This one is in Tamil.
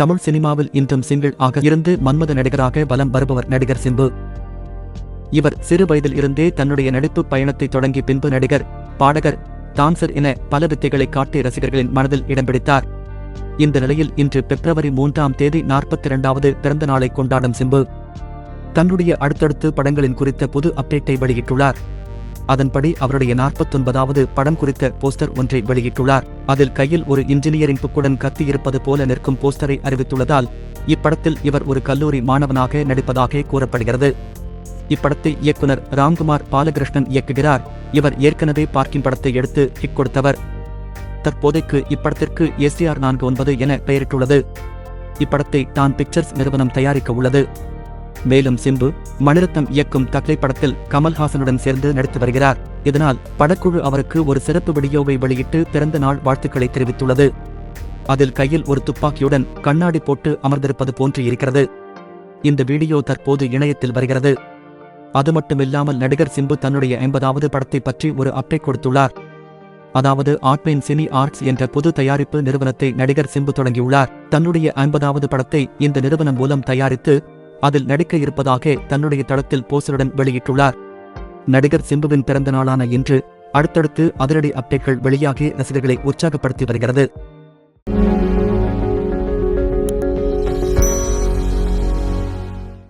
தமிழ் சினிமாவில் இன்றும் சிங்கிள் ஆக இருந்து மன்மத நடிகராக வலம் வருபவர் நடிகர் சிம்பு. இவர் சிறு வயதில் இருந்தே தன்னுடைய நடிப்பு பயணத்தை தொடங்கி பின்பு நடிகர் பாடகர் டான்சர் என பல வித்தைகளை காட்டி ரசிகர்களின் மனதில் இடம் பிடித்தார். இந்த நிலையில் இன்று பிப்ரவரி மூன்றாம் தேதி நாற்பத்தி இரண்டாவது பிறந்த நாளை கொண்டாடும் சிம்பு. தன்னுடைய அடுத்தடுத்து படங்களின் குறித்த புது அப்டேட்டை வெளியிட்டுள்ளார். அதன்படி அவருடைய நாற்பத்தொன்பதாவது படம் குறித்த போஸ்டர் ஒன்றை வெளியிட்டுள்ளார். அதில் கையில் ஒரு இன்ஜினியரிங் புக்குடன் கத்தி இருப்பது போல நிற்கும் போஸ்டரை அறிவித்துள்ளதால் இப்படத்தில் இவர் ஒரு கல்லூரி மாணவனாக நடிப்பதாக கூறப்படுகிறது. இப்படத்தை இயக்குனர் ராம்குமார் பாலகிருஷ்ணன் இயக்குகிறார். இவர் ஏற்கனவே பார்க்கிங் படத்தை எடுத்து ஹிட் கொடுத்தவர். தற்போதைக்கு இப்படத்திற்கு எஸ்டிஆர் நான்கு ஒன்பது என பெயரிட்டுள்ளது. இப்படத்தை தான் பிக்சர்ஸ் நிறுவனம் தயாரிக்க உள்ளது. மேலும் சிம்பு மணிரத்னம் இயக்கும் தக்லை படத்தில் கமல்ஹாசனுடன் சேர்ந்து நடித்து வருகிறார். இதனால் படக்குழு அவருக்கு ஒரு சிறப்பு வீடியோவை வெளியிட்டு பிறந்த நாள் வாழ்த்துக்களை தெரிவித்துள்ளது. அதில் கையில் ஒரு துப்பாக்கியுடன் கண்ணாடி போட்டு அமர்ந்திருப்பது போன்று இருக்கிறது. இந்த வீடியோ தற்போது இணையத்தில் வருகிறது. அது மட்டுமில்லாமல் நடிகர் சிம்பு தன்னுடைய ஐம்பதாவது படத்தை பற்றி ஒரு அப்டேட் கொடுத்துள்ளார். அதாவது ஆட்மேன் சினி ஆர்ட்ஸ் என்ற பொது தயாரிப்பு நிறுவனத்தை நடிகர் சிம்பு தொடங்கியுள்ளார். தன்னுடைய ஐம்பதாவது படத்தை இந்த நிறுவனம் மூலம் தயாரித்து அதில் நடிக்க இருப்பதாக தன்னுடைய தளத்தில் போஸ்டருடன் வெளியிட்டுள்ளார். நடிகர் சிம்புவின் பிறந்த நாளான இன்று அடுத்தடுத்து அதிரடி அப்டேட்கள் வெளியாகி ரசிகர்களை உற்சாகப்படுத்தி வருகிறது.